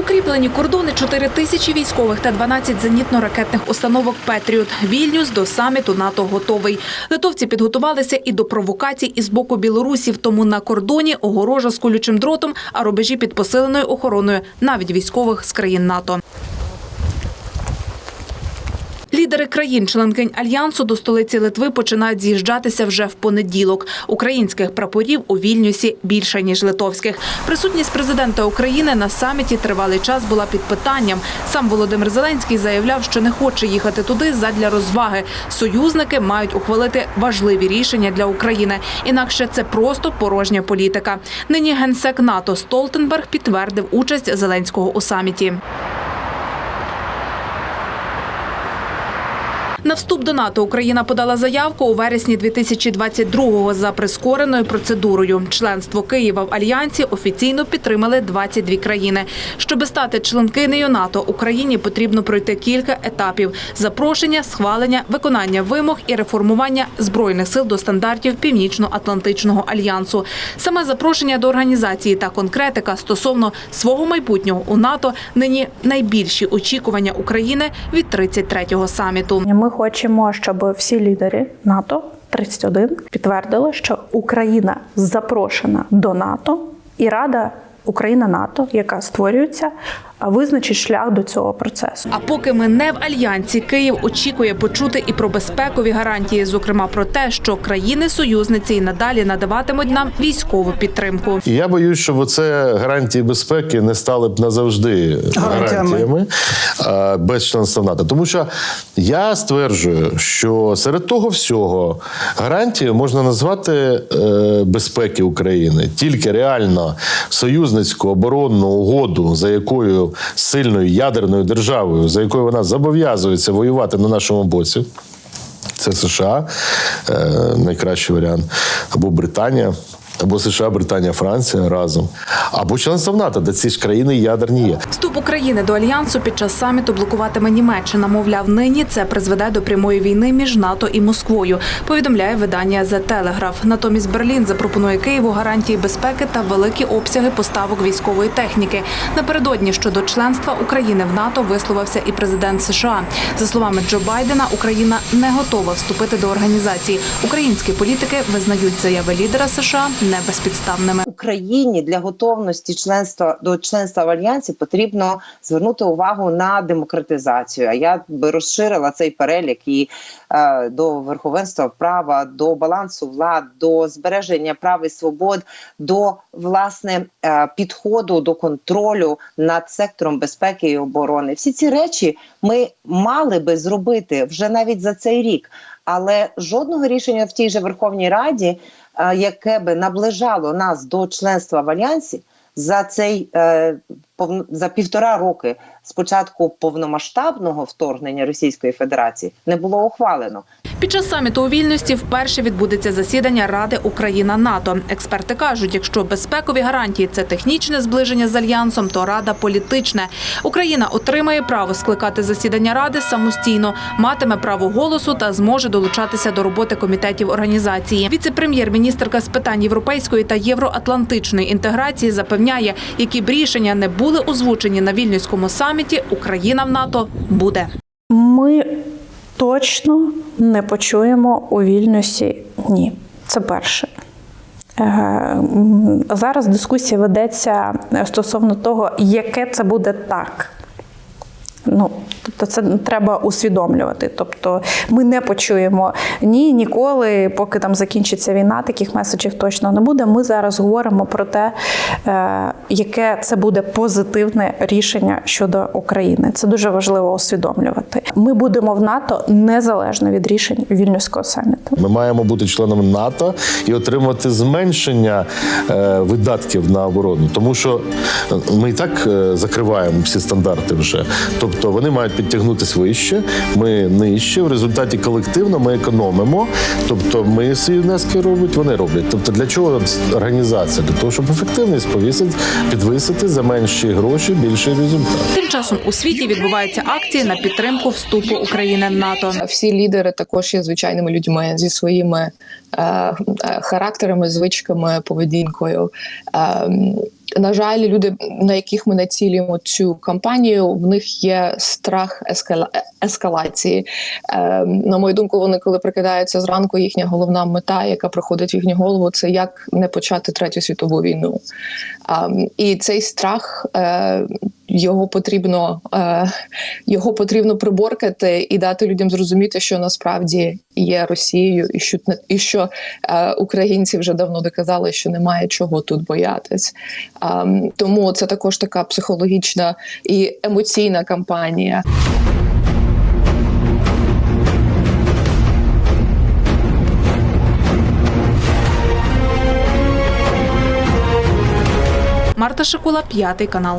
Укріплені кордони 4 тисячі військових та 12 зенітно-ракетних установок Петріот. Вільнюс до саміту НАТО готовий. Литовці підготувалися і до провокацій із боку білорусів. Тому на кордоні огорожа з колючим дротом, а рубежі під посиленою охороною навіть військових з країн НАТО. Лідери країн-членкинь альянсу до столиці Литви починають з'їжджатися вже в понеділок. Українських прапорів у Вільнюсі більше ніж литовських. Присутність президента України на саміті тривалий час була під питанням. Сам Володимир Зеленський заявляв, що не хоче їхати туди задля розваги. Союзники мають ухвалити важливі рішення для України. Інакше це просто порожня політика. Нині генсек НАТО Столтенберг підтвердив участь Зеленського у саміті. На вступ до НАТО Україна подала заявку у вересні 2022-го за прискореною процедурою. Членство Києва в альянсі офіційно підтримали 22 країни. Щоби стати членкинею НАТО, Україні потрібно пройти кілька етапів: запрошення, схвалення, виконання вимог і реформування збройних сил до стандартів Північно-Атлантичного альянсу. Саме запрошення до організації та конкретика стосовно свого майбутнього у НАТО нині найбільші очікування України від 33-го саміту. Ми хочемо, щоб всі лідери НАТО 31 підтвердили, що Україна запрошена до НАТО і Рада Україна НАТО, яка створюється, визначить шлях до цього процесу. А поки ми не в альянсі, Київ очікує почути і про безпекові гарантії, зокрема про те, що країни-союзниці і надалі надаватимуть нам військову підтримку. І я боюсь, щоб оце гарантії безпеки не стали б назавжди Гарантіями. гарантіями а, без членства НАТО. Тому що я стверджую, що серед того всього гарантією можна назвати е, безпеки України тільки реально союзницьку оборонну угоду, за якою сильною ядерною державою, за якою вона зобов'язується воювати на нашому боці. Це США, е, найкращий варіант, або Британія, або США, Британія, Франція разом, або членство в НАТО, де ці ж країни ядерні є. Вступ України до альянсу під час саміту блокуватиме Німеччина. Мовляв, нині це призведе до прямої війни між НАТО і Москвою. Повідомляє видання The Telegraph. Натомість Берлін запропонує Києву гарантії безпеки та великі обсяги поставок військової техніки. Напередодні щодо членства України в НАТО висловився і президент США. За словами Джо Байдена, Україна не готова вступити до організації. Українські політики визнають заяви лідера США небезпідставними. Україні для готовності членства до членства в альянсі потрібно звернути увагу на демократизацію. А я би розширила цей перелік і е, до верховенства права, до балансу влад, до збереження прав і свобод, до власне е, підходу до контролю над сектором безпеки і оборони. Всі ці речі ми мали би зробити вже навіть за цей рік. Але жодного рішення в тій же Верховній Раді, яке би наближало нас до членства в альянсі, за цей е, за півтора роки з початку повномасштабного вторгнення Російської Федерації не було ухвалено. Під час саміту у Вільності вперше відбудеться засідання Ради Україна НАТО. Експерти кажуть, якщо безпекові гарантії це технічне зближення з альянсом, то рада політичне. Україна отримає право скликати засідання ради самостійно, матиме право голосу та зможе долучатися до роботи комітетів організації. Віце-прем'єр-міністрка з питань європейської та євроатлантичної інтеграції запевняє, які б рішення не були озвучені на вільнюському саміті, Україна в НАТО буде. Ми точно не почуємо у вільності ні. Це перше. Е, Зараз дискусія ведеться стосовно того, яке це буде так. Ну, тобто це треба усвідомлювати. Тобто ми не почуємо ні ніколи, поки там закінчиться війна, таких меседжів точно не буде. Ми зараз говоримо про те, е, яке це буде позитивне рішення щодо України. Це дуже важливо усвідомлювати. Ми будемо в НАТО незалежно від рішень вільнюського саміту. Ми маємо бути членом НАТО і отримати зменшення е, видатків на оборону, тому що ми і так е, закриваємо всі стандарти вже. Тобто вони мають підтягнутися вище, ми нижче. В результаті колективно ми економимо. Тобто ми свої внески роблять, вони роблять. Тобто для чого організація? Для того, щоб ефективність повісити, підвисити за менші гроші більший результат. Тим часом у світі відбуваються акції на підтримку вступу України в НАТО. Всі лідери також є звичайними людьми зі своїми характерами, звичками, поведінкою. Е, на жаль, люди, на яких ми націлюємо цю кампанію, в них є страх ескала... ескалації. Е, на мою думку, вони коли прикидаються зранку, їхня головна мета, яка приходить в їхню голову, це як не почати третю світову війну. Ем, і цей страх е, його потрібно е, його потрібно приборкати і дати людям зрозуміти, що насправді є Росією, і що і що е, українці вже давно доказали, що немає чого тут боятись. Ем, тому це також така психологічна і емоційна кампанія. Марта Шикула, п'ятий канал.